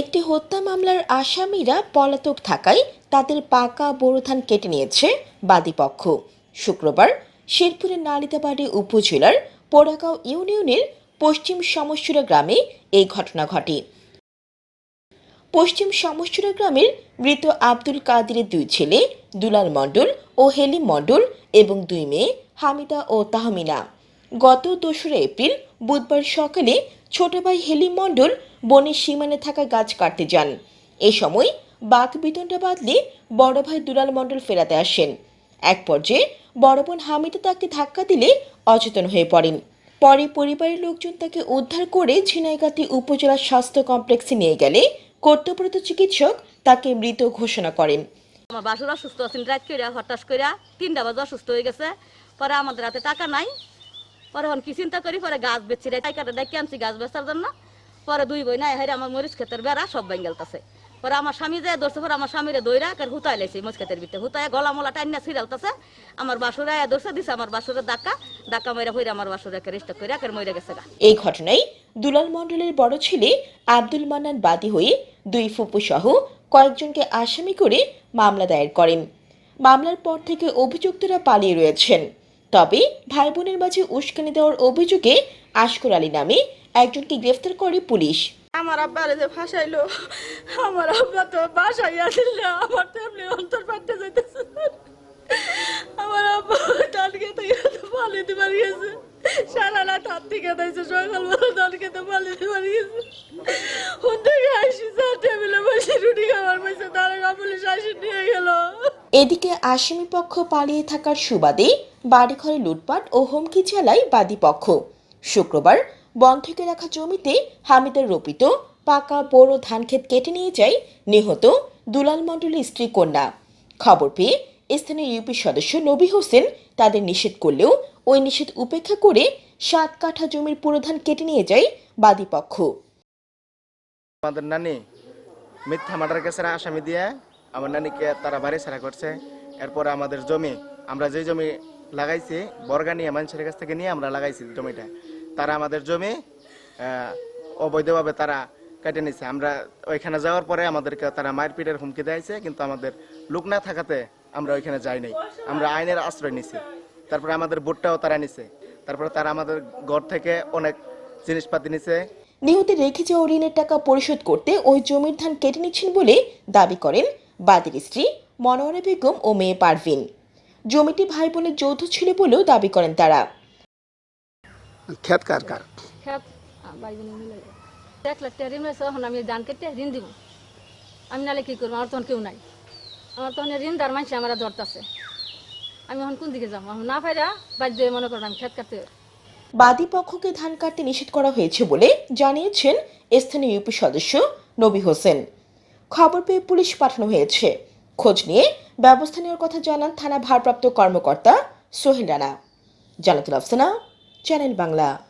একটি হত্যা মামলার আসামিরা পলাতক থাকায় তাদের পাকা বোরো ধান কেটে নিয়েছে বাদীপক্ষ শুক্রবার শেরপুরের নালিতাবাড়ি উপজেলার পোড়াগাঁও ইউনিয়নের পশ্চিম সমস্যুরা গ্রামে এই ঘটনা ঘটে। পশ্চিম সমস্যুরা গ্রামের মৃত আব্দুল কাদিরের দুই ছেলে, দুলাল মণ্ডল ও হেলিম মণ্ডল এবং দুই মেয়ে হামিদা ও তাহমিনা। গত দোসরা এপ্রিল বুধবার সকালে ছোট ভাই হেলিম মণ্ডল বনের সীমানে থাকা গাছ কাটতে যান। এ সময় বাঘ বিতণ্ডা বাদলে বড় ভাই দুলাল মণ্ডল ফেরাতে আসেন। এক পর্যায়ে বড় বোন হামিদা তাকে ধাক্কা দিলে অচেতন হয়ে পড়েন। পরে পরিবারের লোকজন তাকে উদ্ধার করে ঝিনাইগাতি উপজেলা স্বাস্থ্য কমপ্লেক্সে নিয়ে গেলে কর্তব্যরত চিকিৎসক তাকে মৃত ঘোষণা করেন। আমার বাসুর অসুস্থ আছেন, রাত কইরা হঠাৎ কইরা তিনটা বাজে অসুস্থ হয়ে গেছে। পরে আমাদের হাতে টাকা নাই পরে এখন কি চিন্তা করি, পরে গাছ বেচছি রে টাকাটা ডাকি আনছি গাছ বেচার জন্য। পরে দুই বই না হাইরে আমার মরিচ ক্ষেতের বেড়া সব বেঙ্গেলতাছে পরে আমার স্বামী যায় ধরছে, পরে আমার স্বামীরে দইরা কার হুতাই লাইছে মরিচ ক্ষেতের ভিতরে। হুতায় গলা মলা টাইনা ছিড়ালতাছে, আমার বাসুরে ধরছে, দিছে আমার বাসুরের ডাকা ডাকা মেরা হইরে আমার বাসুরে একের স্টক করে মরে গেছে গা। এই ঘটনায় দুলাল মণ্ডলের বড় ছেলে আব্দুল মান্নান বাদী হয়ে দুই ফুপু সহ কয়েকজনকে আসামি করে মামলা দায়ের করেন। মামলার পর থেকে অভিযুক্তরা পালিয়ে রয়েছেন। তবে ভাই বোনের মাঝে উস্কানি দেওয়ার অভিযোগে আশকর আলী নামে একজনকে গ্রেফতার করে পুলিশ। আমার আব্বারে যে ফাঁসাইলো, আমার আব্বা তো বাসাইয়া দিল আমার তো এমনি অন্তর পাঠতে যাইতেছে। আমার আব্বা ধান খেতে গেছে পালি দিবার গেছে। সারা রাত হাত থেকে সকালবেলা ধান খেতে পালি দিবার এদিকে আসামি পক্ষ পালিয়ে থাকার সুবাদে বাড়িঘরে লুটপাট ও হুমকি চালায় বাদী পক্ষ। শুক্রবার বন থেকে রাখা জমিতে হামিদের রোপিত পাকা বড় ধানক্ষেত কেটে নিয়ে যায় নিহত দুলাল মণ্ডলের স্ত্রী কন্যা। খবর পেয়ে স্থানীয় ইউপি সদস্য নবী হোসেন তাদের নিষেধ করলেও ওই নিষেধ উপেক্ষা করে সাত কাঠা জমির পুরো ধান কেটে নিয়ে যায় বাদী পক্ষ। আমাদের নানি মিথ্যা মার্ডার কেসের আসামি দিয়ে আমার নানিকে তারা বাড়ি ছাড়া করছে। এরপরে আমাদের জমি, আমরা যে জমি লাগাইছি, বর্গা নিয়ে, মানুষের কাছ থেকে নিয়ে আমরা লাগাইছি জমিটা। তারা আমাদের জমি অবৈধভাবে তারা কেটে নিছে। আমরা ওইখানে যাওয়ার পরে আমাদেরকে তারা মারপিটের হুমকি দিয়েছে, কিন্তু আমাদের লোক না থাকাতে আমরা ওইখানে যাই নাই। আমরা আইনের আশ্রয় নিছি। তারপরে আমাদের ভোটটাও তারা নিছে। তারপরে তারা আমাদের ঘর থেকে অনেক জিনিসপাতি নিছে। নিহতের রেখে যাওয়া ঋণের টাকা পরিশোধ করতে ওই জমির ধান কেটে নিচ্ছেন বলে দাবি করেন বাদীর স্ত্রী মনোয়ারা বেগম ও মেয়ে পারভিন। জমিটি ভাই বোনের যৌথ ছিল বলেও দাবি করেন তারা। ক্ষেত কার কার? মিলে এক লাখ এখন আমি ধান কেটে ঋণ দিব। আমি নালে কি করব? আমার তখন কেউ নাই। আমার তখন ঋণ দার মানুষ আমার ধরতেছে। আমি এখন কোন দিকে যাব? না পাইরা বাধ্য মনে করেন আমি খেত কাটতে বাদী পক্ষকে ধান কাটতে নিষেধ করা হয়েছে বলে জানিয়েছেন স্থানীয় ইউপি সদস্য নবী হোসেন। খবর পেয়ে পুলিশ পাঠানো হয়েছে। খোঁজ নিয়ে ব্যবস্থা নেওয়ার কথা জানান থানা ভারপ্রাপ্ত কর্মকর্তা সোহেল রানা। জানাতুল আফসানা, চ্যানেল বাংলা।